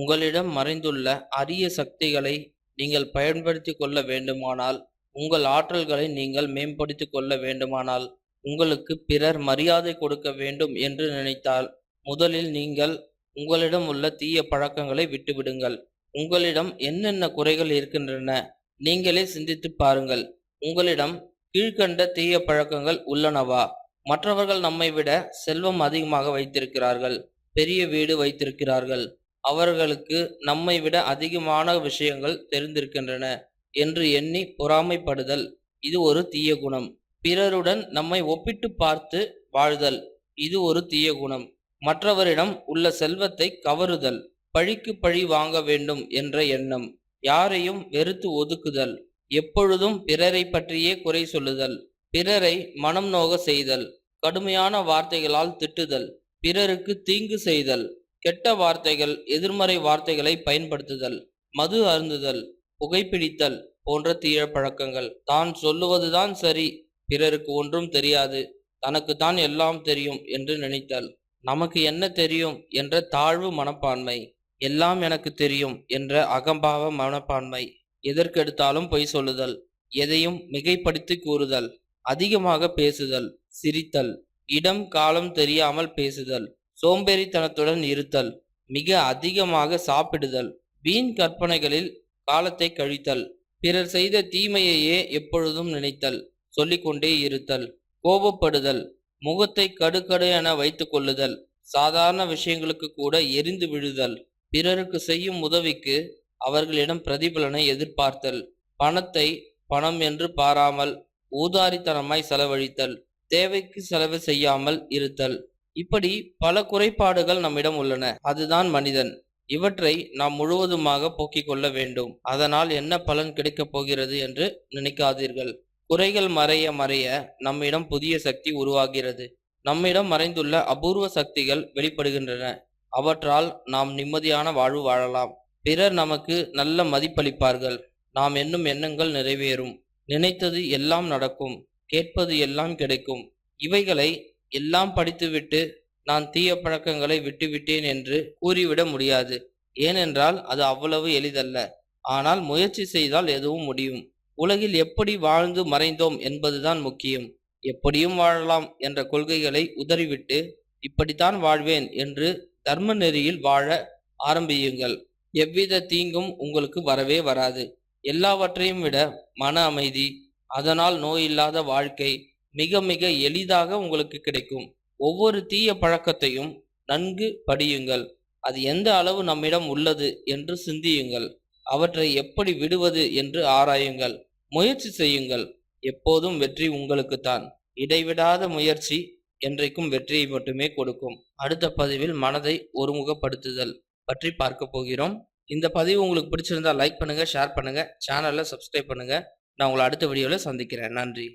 உங்களிடம் மறைந்துள்ள அரிய சக்திகளை நீங்கள் பயன்படுத்தி கொள்ள வேண்டுமானால் உங்கள் ஆற்றல்களை நீங்கள் மேம்படுத்திக் கொள்ள வேண்டுமானால் உங்களுக்கு பிறர் மரியாதை கொடுக்க வேண்டும் என்று நினைத்தால் முதலில் நீங்கள் உங்களிடம் உள்ள தீய பழக்கங்களை விட்டுவிடுங்கள். உங்களிடம் என்னென்ன குறைகள் இருக்கின்றன நீங்களே சிந்தித்து பாருங்கள். உங்களிடம் கீழ்க்கண்ட தீய பழக்கங்கள் உள்ளனவா? மற்றவர்கள் நம்மை விட செல்வம் அதிகமாக வைத்திருக்கிறார்கள் பெரிய வீடு வைத்திருக்கிறார்கள். அவர்களுக்கு நம்மை விட அதிகமான விஷயங்கள் தெரிந்திருக்கின்றன என்று எண்ணி பொறாமைப்படுதல். இது ஒரு தீய குணம். பிறருடன் நம்மை ஒப்பிட்டு பார்த்து வாழ்தல். இது ஒரு தீய குணம். மற்றவரிடம் உள்ள செல்வத்தை கவருதல். பழிக்கு பழி வாங்க வேண்டும் என்ற எண்ணம். யாரையும் வெறுத்து ஒதுக்குதல். எப்பொழுதும் பிறரை பற்றியே குறை சொல்லுதல். பிறரை மனம் நோக செய்தல். கடுமையான வார்த்தைகளால் திட்டுதல். பிறருக்கு தீங்கு செய்தல். கெட்ட வார்த்தைகள் எதிர்மறை வார்த்தைகளை பயன்படுத்துதல் மது அருந்துதல் புகைப்பிடித்தல் போன்ற தீய பழக்கங்கள். தான் சொல்லுவதுதான் சரி பிறருக்கு ஒன்றும் தெரியாது. தனக்கு தான் எல்லாம் தெரியும் என்று நினைத்தல். நமக்கு என்ன தெரியும் என்ற தாழ்வு மனப்பான்மை. எல்லாம் எனக்கு தெரியும் என்ற அகம்பாவ மனப்பான்மை. எதற்கெடுத்தாலும் பொய் சொல்லுதல். எதையும் மிகைப்படுத்தி கூறுதல். அதிகமாக பேசுதல் சிரித்தல். இடம் காலம் தெரியாமல் பேசுதல். சோம்பேறித்தனத்துடன் இருத்தல் மிக அதிகமாக சாப்பிடுதல் வீண் கற்பனைகளில் காலத்தை கழித்தல் பிறர் செய்த தீமையையே எப்பொழுதும் நினைத்தல் சொல்லிக்கொண்டே இருத்தல் கோபப்படுதல் முகத்தை கடுக்கடு என வைத்து கொள்ளுதல் சாதாரண விஷயங்களுக்கு கூட எரிந்து விழுதல் பிறருக்கு செய்யும் உதவிக்கு அவர்களிடம் பிரதிபலனை எதிர்பார்த்தல் பணத்தை பணம் என்று பாராமல் ஊதாரித்தனமாய் செலவழித்தல் தேவைக்கு செலவு செய்யாமல் இருத்தல். இப்படி பல குறைபாடுகள் நம்மிடம் உள்ளன. அதுதான் மனிதன். இவற்றை நாம் முழுவதுமாக போக்கிக் கொள்ள வேண்டும். அதனால் என்ன பலன் கிடைக்கப் போகிறது என்று நினைக்காதீர்கள். குறைகள் மறைய மறைய நம்மிடம் புதிய சக்தி உருவாகிறது. நம்மிடம் மறைந்துள்ள அபூர்வ சக்திகள் வெளிப்படுகின்றன. அவற்றால் நாம் நிம்மதியான வாழ்வு வாழலாம். பிறர் நமக்கு நல்ல மதிப்பளிப்பார்கள். நாம் என்னும் எண்ணங்கள் நிறைவேறும். நினைத்தது எல்லாம் நடக்கும். கேட்பது எல்லாம் கிடைக்கும். இவைகளை எல்லாம் படித்துவிட்டு நான் தீய பழக்கங்களை விட்டுவிட்டேன் என்று கூறிவிட முடியாது. ஏனென்றால் அது அவ்வளவு எளிதல்ல. ஆனால் முயற்சி செய்தால் எதுவும் முடியும். உலகில் எப்படி வாழ்ந்து மறைந்தோம் என்பதுதான் முக்கியம். எப்படியும் வாழலாம் என்ற கொள்கைகளை உதறிவிட்டு இப்படித்தான் வாழ்வேன் என்று தர்ம நெறியில் வாழ ஆரம்பியுங்கள். எவ்வித தீங்கும் உங்களுக்கு வரவே வராது. எல்லாவற்றையும் விட மன அமைதி அதனால் நோயில்லாத வாழ்க்கை மிக மிக எளிதாக உங்களுக்கு கிடைக்கும். ஒவ்வொரு தீய பழக்கத்தையும் நன்கு படியுங்கள். அது எந்த அளவு நம்மிடம் உள்ளது என்று சிந்தியுங்கள். அவற்றை எப்படி விடுவது என்று ஆராயுங்கள். முயற்சி செய்யுங்கள். எப்போதும் வெற்றி உங்களுக்குத்தான். இடைவிடாத முயற்சி என்றைக்கும் வெற்றியை மட்டுமே கொடுக்கும். அடுத்த பதிவில் மனதை ஒருமுகப்படுத்துதல் பற்றி பார்க்க போகிறோம். இந்த பதிவு உங்களுக்கு பிடிச்சிருந்தா லைக் பண்ணுங்க ஷேர் பண்ணுங்க சேனலை சப்ஸ்கிரைப் பண்ணுங்க. நான் உங்களை அடுத்த வீடியோவில் சந்திக்கிறேன். நன்றி.